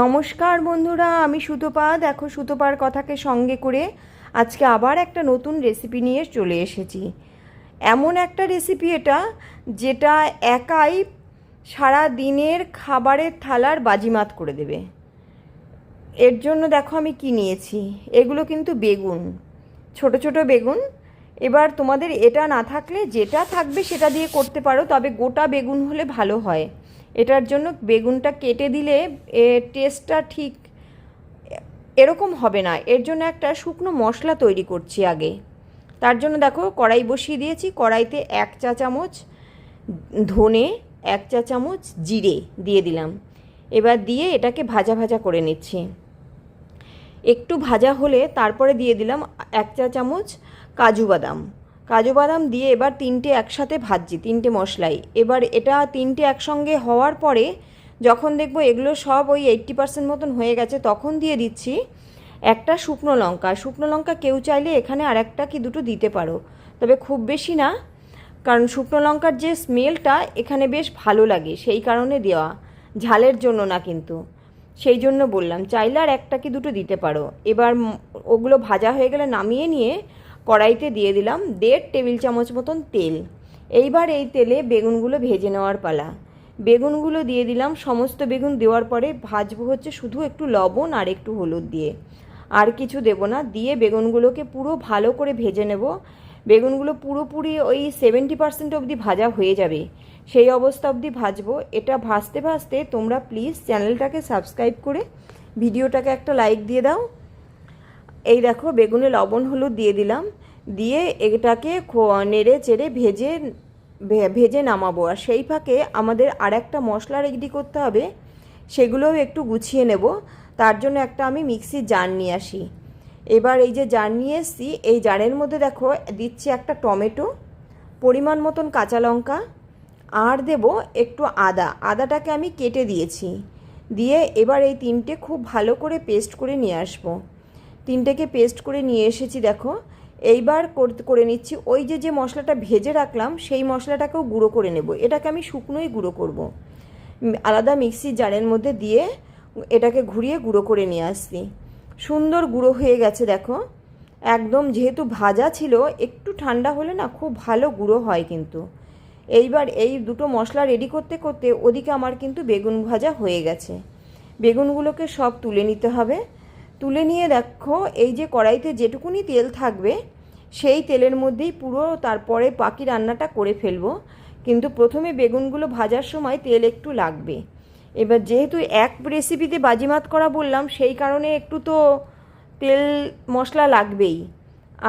নমস্কার বন্ধুরা, আমি সুতপা দেখো সুতপার কথাকে সঙ্গে করে আজকে আবার একটা নতুন রেসিপি নিয়ে চলে এসেছি। এমন একটা রেসিপি এটা, যেটা একাই সারা দিনের খাবারের থালার বাজিমাত করে দেবে। এর জন্য দেখো আমি কি নিয়েছি। এগুলো কিন্তু বেগুন, ছোট ছোট বেগুন। এবার তোমাদের এটা না থাকলে যেটা থাকবে সেটা দিয়ে করতে পারো, তবে গোটা বেগুন হলে ভালো হয়। এটার জন্য বেগুনটা কেটে দিলে এর টেস্টটা ঠিক এরকম হবে না। এর জন্য একটা শুকনো মশলা তৈরি করছি আগে। তার জন্য দেখো কড়াই বসিয়ে দিয়েছি। কড়াইতে এক চা চামচ ধনে, এক চা চামচ জিরে দিয়ে দিলাম। এবার দিয়ে এটাকে ভাজা ভাজা করে নিচ্ছি। একটু ভাজা হলে তারপরে দিয়ে দিলাম এক চা চামচ কাজু বাদাম। কাজু বাদাম দিয়ে এবার তিনটে একসাথে ভাজছি, তিনটে মশলাই। এবার এটা তিনটে একসঙ্গে হওয়ার পরে যখন দেখব এগুলো সব ওই এইট্টি পার্সেন্ট মতন হয়ে গেছে, তখন দিয়ে দিচ্ছি একটা শুকনো লঙ্কা। শুকনো লঙ্কা কেউ চাইলে এখানে আর একটা কি দুটো দিতে পারো। তবে খুব বেশি না, কারণ শুকনো লঙ্কার যে স্মেলটা এখানে বেশ ভালো লাগে, সেই কারণে দেওয়া। ঝালের জন্য না কিন্তু। সেই জন্য বললাম, চাইলে আর একটা কি দুটো দিতে পারো। এবার ওগুলো ভাজা হয়ে গেলে নামিয়ে নিয়ে কড়াইতে দিয়ে দিলাম দেড় টেবিল চামচ মতন তেল। এইবার এই তেলে বেগুনগুলো ভেজে নেওয়ার পালা। বেগুনগুলো দিয়ে দিলাম, সমস্ত বেগুন দেওয়ার পরে ভাজবো হচ্ছে শুধু একটু লবণ আর একটু হলুদ দিয়ে। আর কিছু দেব না, দিয়ে বেগুনগুলোকে পুরো ভালো করে ভেজে নেব। বেগুনগুলো পুরোপুরি ওই সেভেন্টি পার্সেন্ট অবধি ভাজা হয়ে যাবে। সেই অবস্থা অবধি ভাজবো। এটা ভাজতে ভাজতে তোমরা প্লিজ চ্যানেলটাকে সাবস্ক্রাইব করে ভিডিওটাকে একটা লাইক দিয়ে দাও। এই দেখো, বেগুনে লবণ, হলুদ দিয়ে দিলাম। দিয়ে এটাকে নেড়ে চেড়ে ভেজে ভেজে নামাবো। আর সেই ফাঁকে আমাদের আর একটা মশলা রেডি করতে হবে, সেগুলোও একটু গুছিয়ে নেব। তার জন্য একটা আমি মিক্সির জার নিয়ে আসি। এবার এই যে জার নিয়ে এসছি, এই জারের মধ্যে দেখো, দিচ্ছি একটা টমেটো, পরিমাণ মতন কাঁচা লঙ্কা, আর দেব একটু আদা। আদাটাকে আমি কেটে দিয়েছি। দিয়ে এবার এই তিনটে খুব ভালো করে পেস্ট করে নিয়ে আসব। তিনটেকে পেস্ট করে নিয়ে এসেছি, দেখো। এইবার করে নিচ্ছি, ওই যে যে মশলাটা ভেজে রাখলাম, সেই মশলাটাকেও গুঁড়ো করে নেব। এটাকে আমি শুকনোই গুঁড়ো করব। আলাদা মিক্সির জারের মধ্যে দিয়ে এটাকে ঘুরিয়ে গুঁড়ো করে নিয়ে আসছি। সুন্দর গুঁড়ো হয়ে গেছে, দেখো। একদম যেহেতু ভাজা ছিল, একটু ঠান্ডা হলে না খুব ভালো গুঁড়ো হয় কিন্তু। এইবার এই দুটো মশলা রেডি করতে করতে ওদিকে আমার কিন্তু বেগুন ভাজা হয়ে গেছে। বেগুনগুলোকে সব তুলে নিতে হবে। তুলে নিয়ে দেখো, এই যে কড়াইতে যেটুকুনি তেল থাকবে, সেই তেলের মধ্যেই পুরো তারপরে বাকি রান্নাটা করে ফেলব। কিন্তু প্রথমে বেগুনগুলো ভাজার সময় তেল একটু লাগবে। এবার যেহেতু এক রেসিপিতে বাজিমাত করা বললাম, সেই কারণে একটু তো তেল মশলা লাগবেই।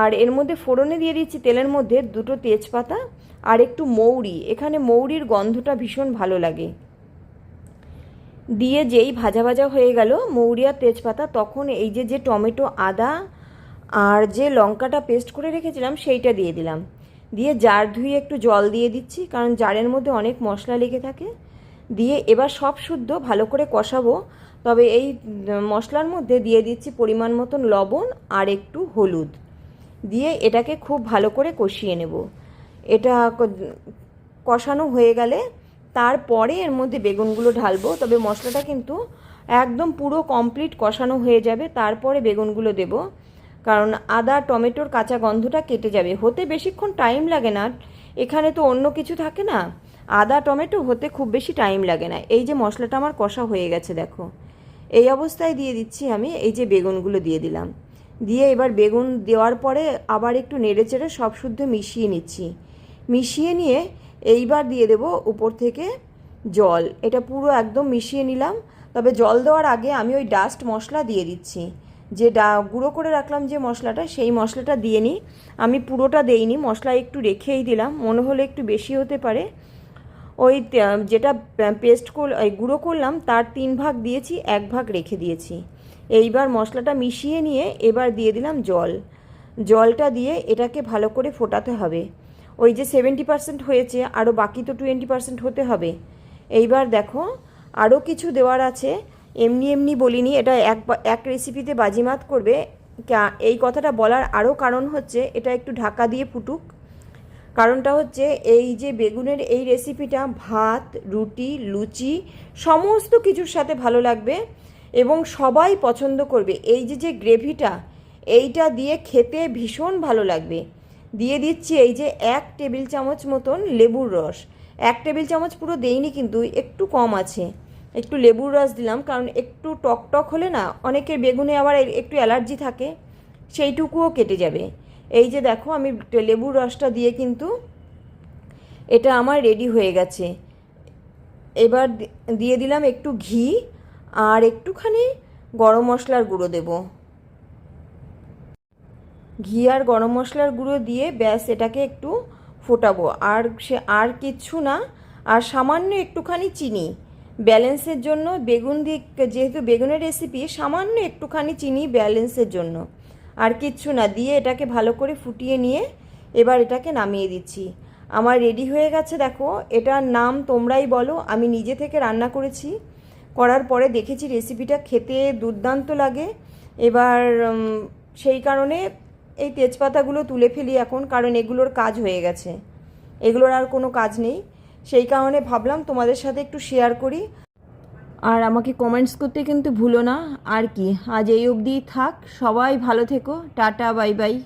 আর এর মধ্যে ফোড়নে দিয়ে দিচ্ছি তেলের মধ্যে দুটো তেজপাতা আর একটু মৌরি। এখানে মৌরির গন্ধটা ভীষণ ভালো লাগে। দিয়ে যেই ভাজা ভাজা হয়ে গেল, মৌরি আর তেজপাতা, তখন এই যে যে টমেটো, আদা আর যে লঙ্কাটা পেস্ট করে রেখেছিলাম, সেইটা দিয়ে দিলাম। দিয়ে জার ধুয়ে একটু জল দিয়ে দিচ্ছি, কারণ জারের মধ্যে অনেক মশলা লেগে থাকে। দিয়ে এবার সব শুদ্ধ ভালো করে কষাবো, তবে এই মশলার মধ্যে দিয়ে দিচ্ছি পরিমাণ মতন লবণ আর একটু হলুদ। দিয়ে এটাকে খুব ভালো করে কষিয়ে নেব। এটা কষানো হয়ে গেলে তারপরে এর মধ্যে বেগুনগুলো ঢালবো, তবে মশলাটা কিন্তু একদম পুরো কমপ্লিট কষানো হয়ে যাবে, তারপরে বেগুনগুলো দেব। কারণ আদা, টমেটোর কাঁচা গন্ধটা কেটে যাবে। হতে বেশিক্ষণ টাইম লাগে না, এখানে তো অন্য কিছু থাকে না। আদা, টমেটো হতে খুব বেশি টাইম লাগে না। এই যে মশলাটা আমার কষা হয়ে গেছে, দেখো। এই অবস্থায় দিয়ে দিচ্ছি আমি এই যে বেগুনগুলো দিয়ে দিলাম। দিয়ে এবার বেগুন দেওয়ার পরে আবার একটু নেড়ে চেড়ে সব শুদ্ধ মিশিয়ে নিচ্ছি। মিশিয়ে নিয়ে এইবার দিয়ে দেব উপর থেকে জল। এটা পুরো একদম মিশিয়ে নিলাম। তবে জল দেওয়ার আগে আমি ওই ডাস্ট মশলা দিয়ে দিচ্ছি। যে ডা, গুঁড়ো করে রাখলাম যে মশলাটা, সেই মশলাটা দিয়ে নিই আমি পুরোটা দেইনি, মশলা একটু রেখেই দিলাম। মনে হলে একটু বেশি হতে পারে। ওই যেটা পেস্ট কর গুঁড়ো করলাম, তার তিন ভাগ দিয়েছি, এক ভাগ রেখে দিয়েছি। এইবার মশলাটা মিশিয়ে নিয়ে এবার দিয়ে দিলাম জল। জলটা দিয়ে এটাকে ভালো করে ফোটাতে হবে। ওই যে সেভেন্টি পার্সেন্ট হয়েছে আরও বাকি তো টোয়েন্টি পার্সেন্ট হতে হবে। এইবার দেখো আরও কিছু দেওয়ার আছে। এমনি এমনি বলিনি, এটা এক এক রেসিপিতে বাজিমাত করবে। এই কথাটা বলার আরও কারণ হচ্ছে, এটা একটু ঢাকা দিয়ে ফুটুক। কারণটা হচ্ছে, এই যে বেগুনের এই রেসিপিটা ভাত, রুটি, লুচি, সমস্ত কিছুর সাথে ভালো লাগবে এবং সবাই পছন্দ করবে। এই যে যে গ্রেভিটা এইটা দিয়ে খেতে ভীষণ ভালো লাগবে। দিয়ে দিচ্ছি এই যে এক টেবিল চামচ মতন লেবুর রস। এক টেবিল চামচ পুরো দেইনি কিন্তু একটু কম আছে। একটু লেবুর রস দিলাম কারণ একটু টক টক হলে না অনেকের বেগুনে আবার একটু অ্যালার্জি থাকে, সেইটুকুও কেটে যাবে। এই যে দেখো আমি লেবুর রসটা দিয়ে কিন্তু এটা আমার রেডি হয়ে গেছে। এবার দিয়ে দিলাম একটু ঘি আর একটুখানি গরম মশলার গুঁড়ো দেব। ঘি আর গরম মশলার গুঁড়ো দিয়ে ব্যাস এটাকে একটু ফোটাবো। আর সে আর কিচ্ছু না, আর সামান্য একটুখানি চিনি। ব্যালেন্সের জন্য বেগুন দিয়ে, যেহেতু বেগুনের রেসিপি সামান্য একটুখানি চিনি ব্যালেন্সের জন্য। আর কিচ্ছু না, দিয়ে এটাকে ভালো করে ফুটিয়ে নিয়ে এবার এটাকে নামিয়ে দিচ্ছি। আমার রেডি হয়ে গেছে, দেখো। এটার নাম তোমরাই বলো, আমি নিজে থেকে রান্না করেছি। করার পরে দেখেছি রেসিপিটা খেতে দুর্দান্ত লাগে। এবার সেই কারণে এই তেজপাতাগুলো তুলে ফেলি এখন, কারণ এগুলোর কাজ হয়ে গেছে। এগুলোর আর কোনো কাজ নেই। সেই কারণে ভাবলাম তোমাদের সাথে একটু শেয়ার করি। আর আমাকে কমেন্টস করতে কিন্তু ভুলো না। আর কি, আজ এই অবধি থাক। সবাই ভালো থেকো। Tata bye bye